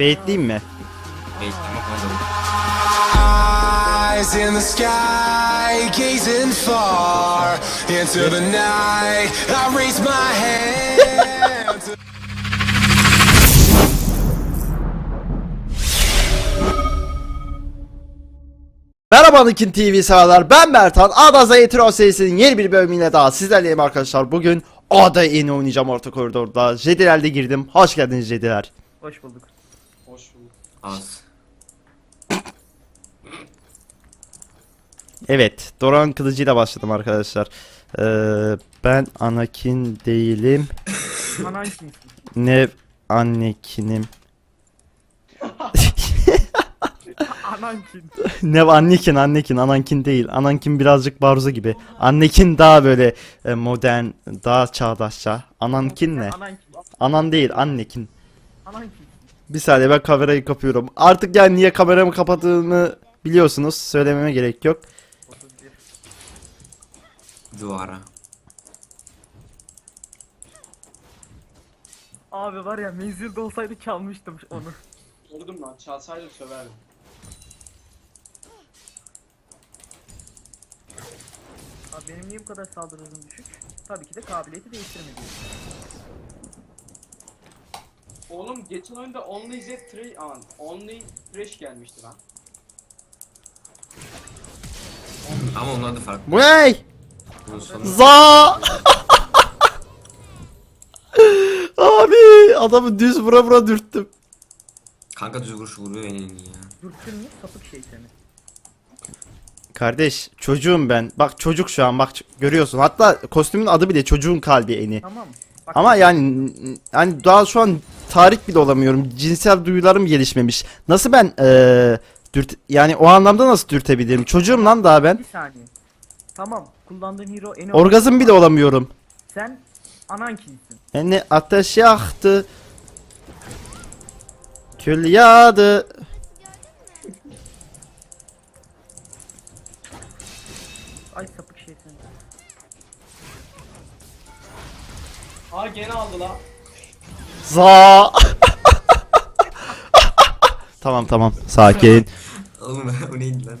Baitleyeyim mi? Falan Eyes in the sky, gazing far into the night. I raise my hand. Merhaba Nikin TV severler ben Bertan Ada Zaytro serisinin yeni bir bölümüyle daha sizlerleyim arkadaşlar Bugün Ada yeni oynayacağım orta koridorda Jediler'de girdim hoş geldiniz Jediler Hoş bulduk. Az. Evet Doran kılıcıyla başladım arkadaşlar ee, Ben Anakin değilim? Ne Anakin'im Anan kim? Ne Anakin Anakin Anakin değil Anakin birazcık Barzo gibi Anakin daha böyle e, modern daha çağdaşça Anakin ne? Anan değil Anakin Anan kim? Bir saniye ben kamerayı kapıyorum. Artık yani niye kameramı kapattığımı biliyorsunuz. Söylememe gerek yok. 31. Duvara. Abi var ya menzilde olsaydı çalmıştım onu. Vurdum lan çalsaydım söverdim. Abi benim niye bu kadar saldırı hızım düşük? Tabii ki de kabiliyeti değiştirmedi. Oğlum geçen oyunda Only Z Trash aman Only Trash gelmişti lan. Ama onlar da farklı. Bu ne? Bunun sonu. Za! Abi adamı düz vura vura dürttüm. Kanka düz vuruş vuruyor en iyi ya. Dürtün mü sapık şey seni. Kardeş çocuğum ben. Bak çocuk şu an bak görüyorsun. Hatta kostümün adı bile çocuğun kalbi eni. Tamam. Bak, Ama yani hani daha şu an tarih bile olamıyorum. Cinsel duyularım gelişmemiş. Nasıl ben eee dürt yani o anlamda nasıl dürtebilirim? Çocuğum lan daha ben. Bir saniye. Tamam. Kullandığın hero en Orgazm bile olamıyorum. Sen anan kimsin? Beni ateş yaktı. Kül yağdı. Ay sapık şey seni. Aa gene aldı la. Za. tamam tamam sakin. Oğlum o neydi lan?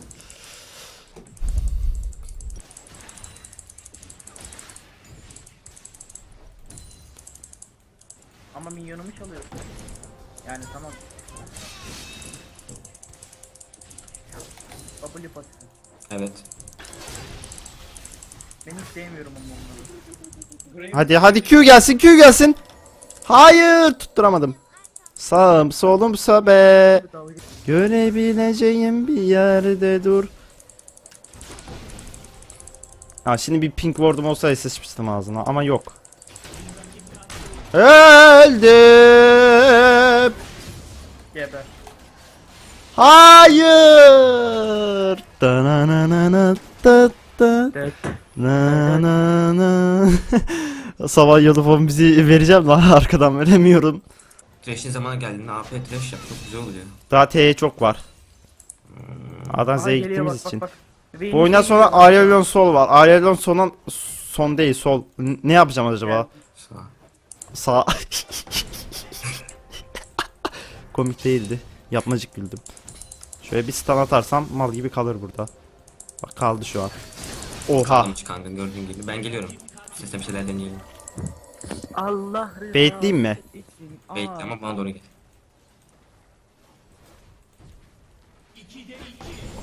Ama minyonumu çalıyorsun. Yani tamam. W pasifi. Evet. Ben hiç sevmiyorum ama onları. Hadi hadi Q gelsin Q gelsin. Hayır tutturamadım. Sağım solumsa be. Görebileceğim bir yerde dur. Ha şimdi bir pink ward'um olsaydı sıçmıştım ağzına ama yok. Öldüm. Geber. Hayır. Dananana tat tat. Evet. Na na na. Sabah yolufon bizi vereceğim lan arkadan veremiyorum. Trash'in zamanı geldiğinde AP trash yap çok güzel oluyor. Daha T'ye çok var. Adan Aa, Z'ye geliyor, gittiğimiz bak, için. bak, bak. Bu oyundan sonra. Aurelion Sol var. Aurelion Sol'dan son değil sol. N- Ne yapacağım acaba? Sağ. Sağ. Komik değildi. Yapmacık güldüm. Şöyle bir stun atarsam mal gibi kalır burada. Bak kaldı şu an. Oha. Kalmış kanka gördüğün gibi. Ben geliyorum. Sesle bir şeyler deneyelim. Allah rızası Baitleyeyim mi? için. Aa, Bekle ama bana doğru gel.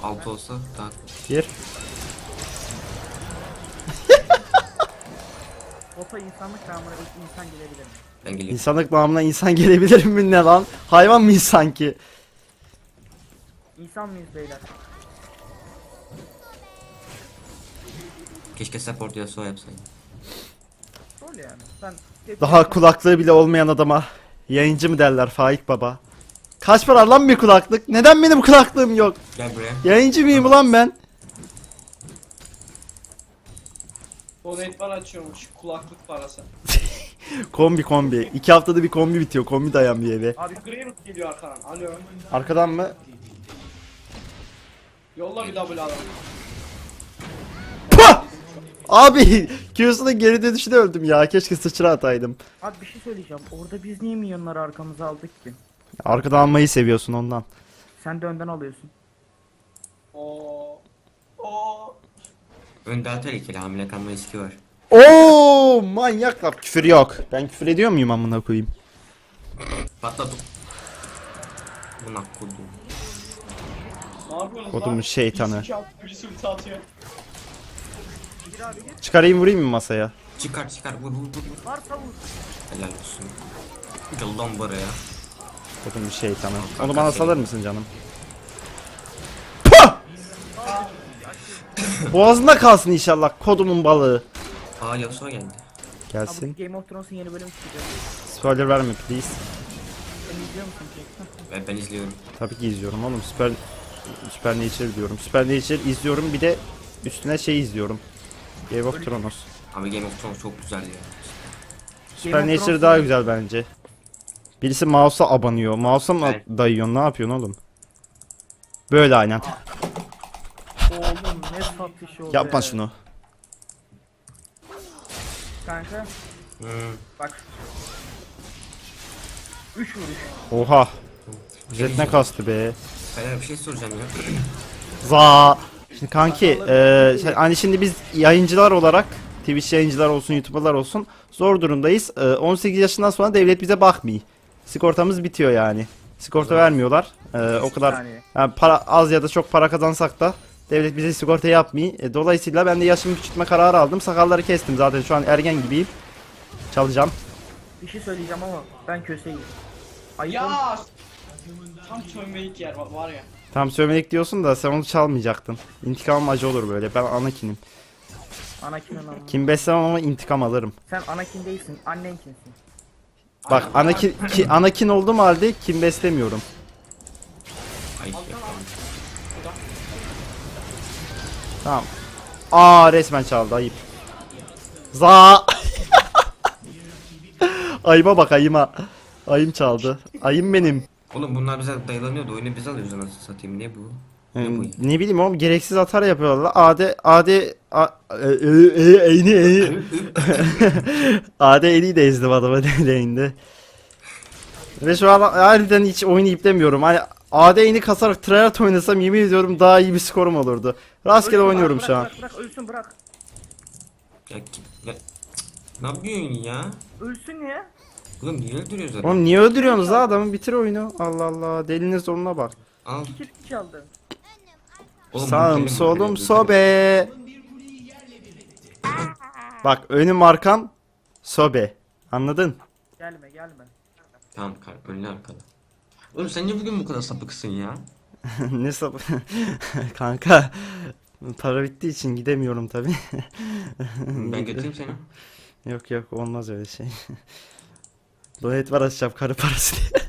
Altı olsa daha Bir. Bota insanlık namına ilk insan gelebilir mi? ben geliyorum. İnsanlık namına insan gelebilir mi ne lan? Hayvan mıyız sanki? İnsan mıyız beyler? Keşke support ya so yapsaydım. Rol yani. Ben Daha kulaklığı bile olmayan adama yayıncı mı derler Faik Baba? Kaç para lan bir kulaklık? Neden benim kulaklığım yok? Gel buraya. Yayıncı mıyım ulan ben? donate bar açıyormuş kulaklık parası. Kombi kombi. İki haftada bir kombi bitiyor. Kombi dayan bir eve. Abi Grave geliyor arkadan. Alo. Arkadan mı? Yolla bir double adam. Abi Q'suna geri dönüşte öldüm ya. Keşke sıçra ataydım. Abi bir şey söyleyeceğim. Orada biz niye milyonları arkamıza aldık ki? Arkadan almayı seviyorsun ondan. Sen de önden alıyorsun. Oo. Oo. Önde daha tehlikeli hamile kalma riski var. Oo manyaklar küfür yok. Ben küfür ediyor muyum amına koyayım? Patladım. Buna kodum. Ne yapıyorsunuz Kodumun lan? şeytanı. Birisi ulti atıyor, Birisi ulti atıyor. Gir abi gir. Çıkarayım vurayım mı masaya? Çıkar çıkar vur vur vur. vur. Var tavuk. Helal olsun. Gel lan buraya. Kodumun şeytanı. Onu bana salır mısın canım? Puh! Boğazında kalsın inşallah kodumun balığı. Aa Yasuo geldi. Abi Gelsin. Game of Thrones'un yeni bölümü çıkacak. Spoiler verme please. Sen izliyor musun ki? Ben, ben izliyorum. Tabii ki izliyorum oğlum. Süper Süper Nature diyorum. Süper Nature izliyorum bir de üstüne şey izliyorum. Game of Thrones. Abi Game of Thrones çok güzel ya. Thrones'un- daha güzel bence. Birisi mouse'a abanıyor. Mouse'a mı Ben- dayıyorsun? Ne yapıyorsun oğlum? Böyle aynen. Oğlum ne satış oldu Yapma ya. şunu. Kanka Hmm. bak. 3 vuruş. Oha. Jet ne kastı be. Ben bir şey soracağım ya. Za. Şimdi kanki, e, şey, hani şimdi biz yayıncılar olarak Twitch yayıncılar olsun, YouTuber'lar olsun zor durumdayız. E, 18 yaşından sonra devlet bize bakmıyor. Sigortamız bitiyor yani. Sigorta vermiyorlar. E, o kadar yani para az ya da çok para kazansak da devlet bize sigorta yapmıyor. E, dolayısıyla ben de yaşımı küçültme kararı aldım. Sakalları kestim zaten şu an ergen gibiyim. Çalacağım. Bir şey söyleyeceğim ama ben köseyim. Ayıp. Ya. Tam çömbelik yer var, var ya. Tam söylemek diyorsun da sen onu çalmayacaktın. İntikam acı olur böyle. Ben Anakin'im. Anakin'in ama. Kim beslemem ama intikam alırım. Sen Anakin değilsin. Annen kimsin? Bak Anakin ki, Anakin oldum halde kim beslemiyorum. Ay ya. Tamam. Aa resmen çaldı ayıp. Za. ayıma bak ayıma. Ayım çaldı. Ayım benim. Oğlum bunlar bize dayalanıyordu. Oyunu biz alıyoruz anasını satayım. Ne bu? Ne bu? Ee, ne bileyim oğlum gereksiz atar yapıyorlar. Ade ade a- e, e, e, eyni eyni. Ade eli de ezdim adama deleyinde. Ve şu an harbiden hiç oyunu iplemiyorum. Hani AD eni kasarak tryhard oynasam yemin ediyorum daha iyi bir skorum olurdu. Rastgele Ölsün, oynuyorum bırak, şu an. Bırak bırak ölsün bırak. Ya, ya, cık, ne yapıyorsun ya? Ölsün ya. Oğlum niye öldürüyoruz adamı? Oğlum niye öldürüyorsunuz la adamı bitir oyunu. Allah Allah delinin sonuna bak. Al. Kill çaldı. Oğlum, Sağım solum sobe. Bak önüm arkam sobe. Anladın? Gelme gelme. Tamam kar önlü arkada. Oğlum sen niye bugün bu kadar sapıksın ya? ne sab Kanka para bittiği için gidemiyorum tabi. Ben götüreyim seni. yok yok olmaz öyle şey. Donet var açacağım karı parası diye.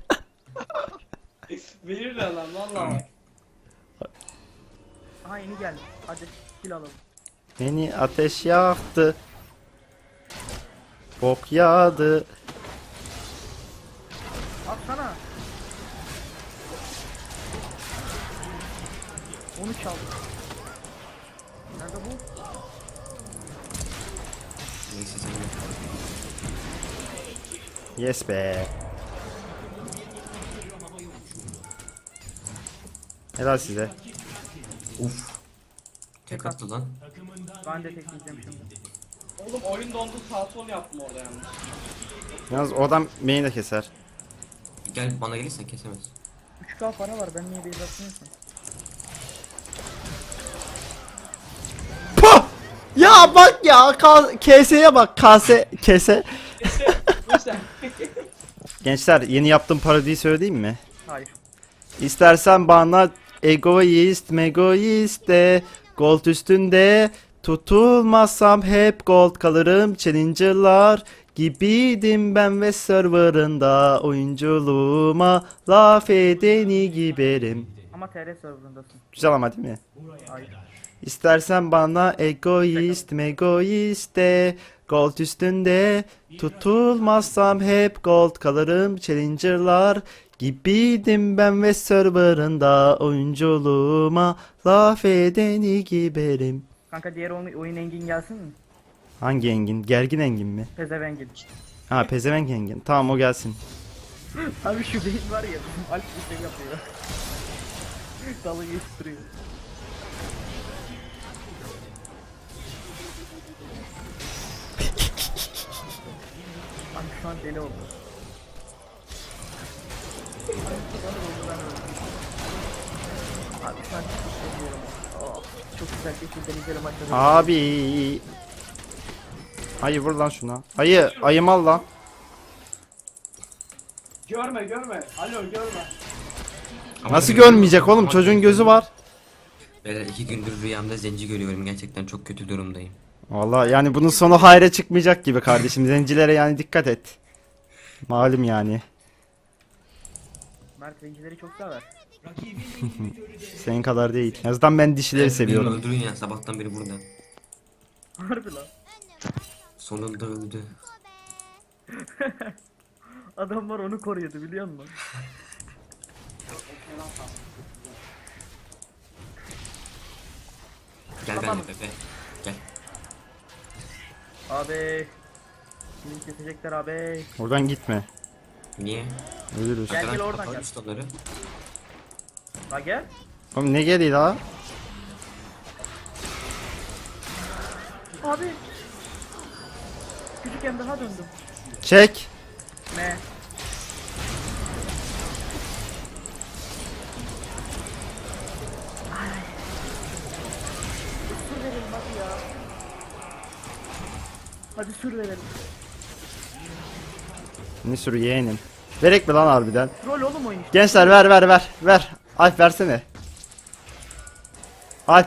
Verirler lan valla. Aha yeni geldi. Hadi kill alalım. Beni ateş yaktı. Bok yağdı. Atsana. Onu çaldı. Yes be. Helal size. Uf. Tek attı lan. Ben de tekleyeceğim şimdi. Oğlum oyun dondu sağ sol yaptım orada yalnız. Yalnız o adam beni de keser. Gel bana gelirsen kesemez. 3k para var ben niye base atmıyorsun? Puh! Ya bak ya KS'ye bak KS kese. Bu sen. Gençler yeni yaptığım parodiyi söyleyeyim mi? Hayır. İstersen bana egoist megoist de gold üstünde tutulmazsam hep gold kalırım challenger'lar gibiydim ben ve serverında oyunculuğuma laf edeni giberim. Ama TR serverındasın. Güzel ama değil mi? Hayır. İstersen bana egoist megoist de Gold üstünde tutulmazsam hep gold kalırım challenger'lar Gibiydim ben ve serverında oyunculuğuma laf edeni giberim Kanka diğer oyun, oyun engin gelsin mi? Hangi engin? Gergin engin mi? Pezevengin. Ha pezevenk engin. Tamam o gelsin. Abi şu beyin var ya bizim Alp bir şey yapıyor. Dalı geçtiriyor. Deli oldu. Abi çok seviyorum. Oh, çok güzel geçirden izleyelim maçları. Abi. Ayı vur lan şuna. Ayı, ayım al lan. Görme görme. Alo görme. Nasıl görmeyecek oğlum? Çocuğun gözü var. Beyler iki gündür rüyamda zenci görüyorum. Gerçekten çok kötü durumdayım. Vallahi yani bunun sonu hayra çıkmayacak gibi kardeşim. Zencilere yani dikkat et. Malum yani. Mert zencileri çok sever. Senin kadar değil. En azından ben dişileri seviyorum. öldürün ya sabahtan beri burada. Harbi lan. Sonunda öldü. Adamlar onu koruyordu biliyor musun? Gel Tamam. benimle bebe. Gel. Abi. Şimdi kesecekler abi. Oradan gitme. Niye? Ölürüz. Gel, gel oradan gel. üstadları. Ha gel. Oğlum ne geliyor la? Abi. Küçükken daha döndüm. Çek. Ne? Ay. Sür verelim hadi ya. Hadi sür verelim. Ne sürü yeğenim. Verek mi lan harbiden? Troll oğlum oyun işte. Gençler ver ver ver. Ver. Alp versene. Alp.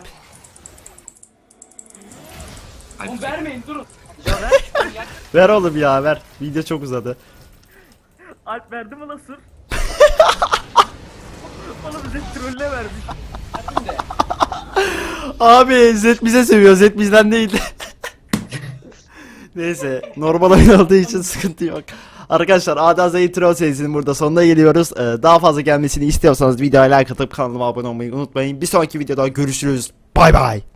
Alp, Oğlum vermeyin durun. Ver oğlum ya ver. Video çok uzadı. Alp verdi mi lan sır? Oğlum bize trolle vermiş. Abi Zed bize seviyor. Zed bizden değil. Neyse. Normal oyun olduğu için sıkıntı yok. Arkadaşlar Ada Intro serisinin burada sonuna geliyoruz. Ee, daha fazla gelmesini istiyorsanız videoya like atıp kanalıma abone olmayı unutmayın. Bir sonraki videoda görüşürüz. Bay bay.